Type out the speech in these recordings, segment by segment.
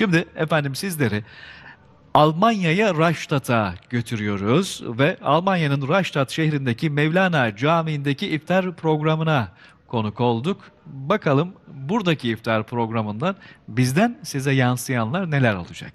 Şimdi efendim sizleri Almanya'ya Raştat'a götürüyoruz ve Almanya'nın Raştat şehrindeki Mevlana Camii'ndeki iftar programına konuk olduk. Bakalım buradaki iftar programından bizden size yansıyanlar neler olacak?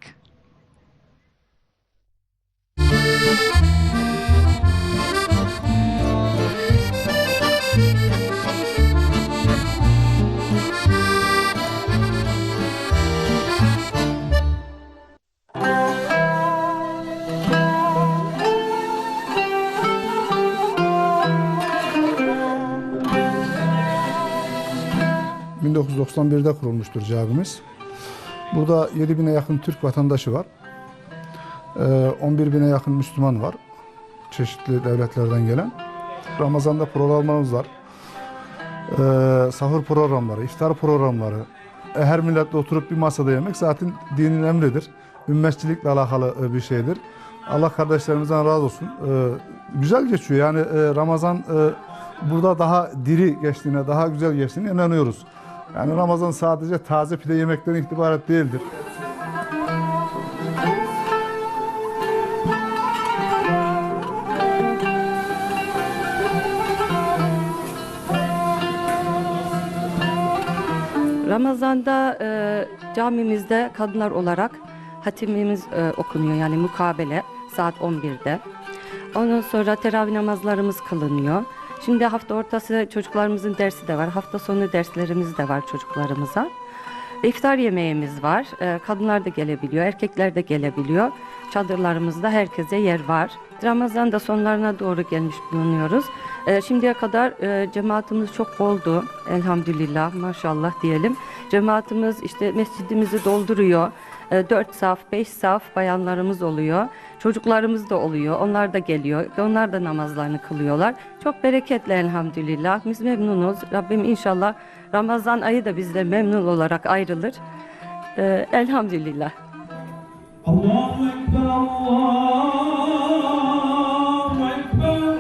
1991'de kurulmuştur camimiz. Burada 7 bine yakın Türk vatandaşı var. Ee, 11 bine yakın Müslüman var. Çeşitli devletlerden gelen. Ramazan'da programlarımız var. Ee, sahur programları, iftar programları. E, Her milletle oturup bir masada yemek zaten dinin emridir. Ümmetçilikle alakalı e, bir şeydir. Allah kardeşlerimizden razı olsun. Ee, güzel geçiyor yani e, Ramazan burada daha diri geçtiğine, daha güzel geçtiğine inanıyoruz. Yani Ramazan sadece taze pide yemekten ibaret değildir. Ramazan'da e, camimizde kadınlar olarak hatimimiz e, okunuyor yani mukabele saat 11'de. Ondan sonra teravih namazlarımız kılınıyor. Şimdi hafta ortası çocuklarımızın dersi de var. Hafta sonu derslerimiz de var çocuklarımıza. İftar yemeğimiz var. E, kadınlar da gelebiliyor, erkekler de gelebiliyor. Çadırlarımızda herkese yer var. Ramazan da sonlarına doğru gelmiş bulunuyoruz. E, şimdiye kadar e, cemaatimiz çok oldu. Elhamdülillah, maşallah diyelim. Cemaatimiz işte mescidimizi dolduruyor. E, 4 saf, 5 saf bayanlarımız oluyor. Çocuklarımız da oluyor. Onlar da geliyor. Onlar da namazlarını kılıyorlar. Çok bereketli elhamdülillah. Biz memnunuz. Rabbim inşallah Ramazan ayı da bizle memnun olarak ayrılır. E, elhamdülillah. Allahu Ekber, Allahu Ekber.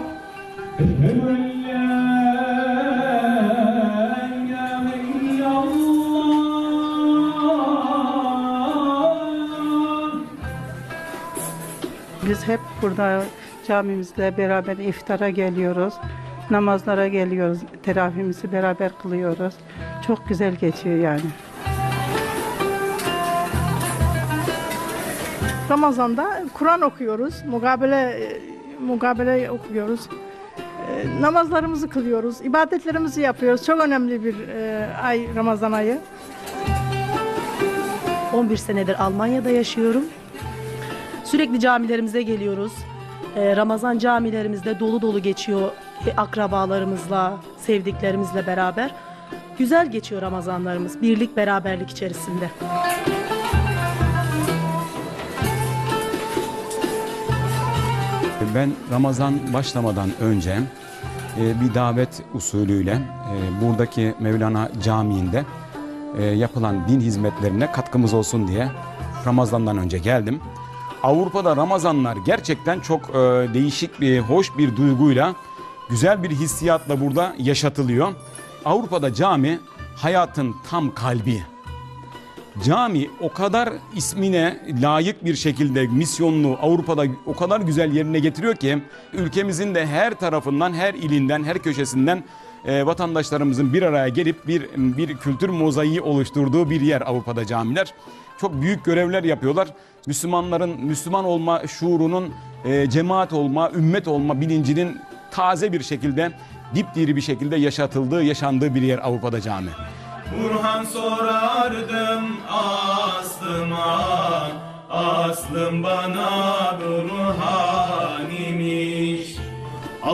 Biz hep burada camimizle beraber iftara geliyoruz. Namazlara geliyoruz. Teravihimizi beraber kılıyoruz. Çok güzel geçiyor yani. Ramazan'da Kur'an okuyoruz, mukabele e, mukabele okuyoruz. E, namazlarımızı kılıyoruz, ibadetlerimizi yapıyoruz. Çok önemli bir e, ay Ramazan ayı. 11 senedir Almanya'da yaşıyorum. Sürekli camilerimize geliyoruz. Ee, Ramazan camilerimizde dolu dolu geçiyor e, akrabalarımızla, sevdiklerimizle beraber. Güzel geçiyor Ramazanlarımız birlik beraberlik içerisinde. Ben Ramazan başlamadan önce e, bir davet usulüyle e, buradaki Mevlana Camii'nde yapılan din hizmetlerine katkımız olsun diye Ramazan'dan önce geldim. Avrupa'da Ramazanlar gerçekten çok e, değişik bir, hoş bir duyguyla, güzel bir hissiyatla burada yaşatılıyor. Avrupa'da cami hayatın tam kalbi. Cami o kadar ismine layık bir şekilde misyonunu Avrupa'da o kadar güzel yerine getiriyor ki ülkemizin de her tarafından, her ilinden, her köşesinden e, vatandaşlarımızın bir araya gelip bir bir kültür mozaiği oluşturduğu bir yer Avrupa'da camiler. Çok büyük görevler yapıyorlar. Müslümanların Müslüman olma şuurunun e, cemaat olma, ümmet olma bilincinin taze bir şekilde, dipdiri bir şekilde yaşatıldığı, yaşandığı bir yer Avrupa'da cami. Burhan sorardım aslıma Aslım bana Burhan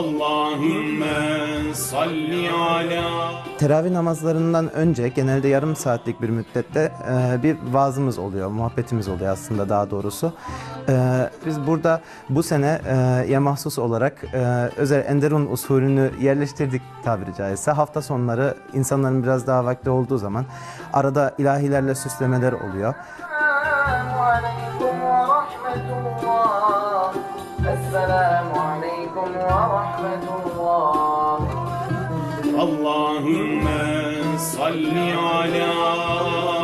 Allahümme salli ala Teravih namazlarından önce genelde yarım saatlik bir müddette e, bir vaazımız oluyor, muhabbetimiz oluyor aslında daha doğrusu. E, biz burada bu sene e, ya mahsus olarak e, özel Enderun usulünü yerleştirdik tabiri caizse. Hafta sonları insanların biraz daha vakti olduğu zaman arada ilahilerle süslemeler oluyor. Esselamu aleyküm ve rahmetullah. Esselamu Allahümme salli ala